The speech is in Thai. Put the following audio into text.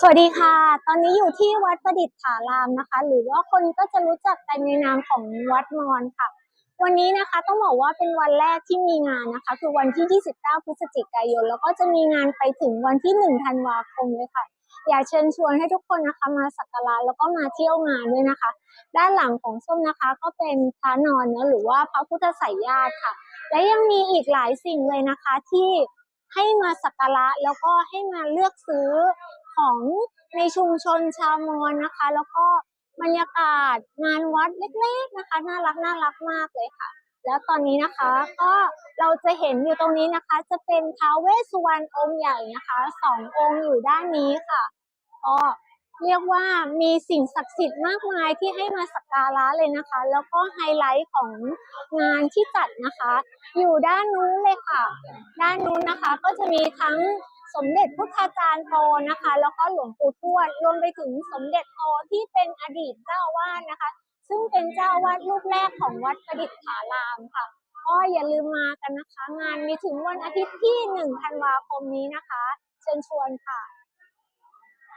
สวัสดีค่ะ ตอนนี้อยู่ที่วัดประดิษฐารามนะคะ หรือว่าคนก็จะรู้จักกันในนามของวัดมอญค่ะ วันนี้นะคะต้องบอกว่าเป็นวันแรกที่มีงานนะคะ คือวันที่ 29 พฤศจิกายน แล้วก็จะมีงานไปถึงวันที่ 1 ธันวาคมเลยค่ะ อยากเชิญชวนให้ทุกคนนะคะมาสักการะแล้วก็มาเที่ยวงานด้วยนะคะ ด้านหลังของส้มนะคะก็เป็นพระนอนเนะหรือว่าพระพุทธไสยญาติค่ะ และยังมีอีกหลายสิ่งเลยนะคะที่ให้มาสักการะแล้วก็ให้มาเลือกซื้อ ของในชุมชนชาวมอญนะคะ แล้วก็บรรยากาศงานวัดเล็กๆนะคะ น่ารักน่ารักมากเลยค่ะ แล้วตอนนี้นะคะก็เราจะเห็นอยู่ตรงนี้นะคะ จะเป็นท้าวเวสสุวรรณองค์ใหญ่นะคะสององค์อยู่ด้านนี้ค่ะก็เรียกว่ามีสิ่งศักดิ์สิทธิ์มากมายที่ให้มาสักการะเลยนะคะ แล้วก็ไฮไลท์ของงานที่จัดนะคะ อยู่ด้านนู้นเลยค่ะ ด้านนู้นนะคะก็จะมีทั้ง มเด็จพุทธาจารย์โตนะคะ แล้วก็หลวงปู่ทวดรวมไปถึงสมเด็จโตที่เป็นอดีตเจ้าวาดนะคะ ซึ่งเป็นเจ้าวาดรูปแรกของวัดประดิษฐารามค่ะก็อย่าลืมมากันนะคะ งานมีถึงวันอาทิตย์ที่ 1 ธันวาคมนี้นะคะ เชิญชวนค่ะ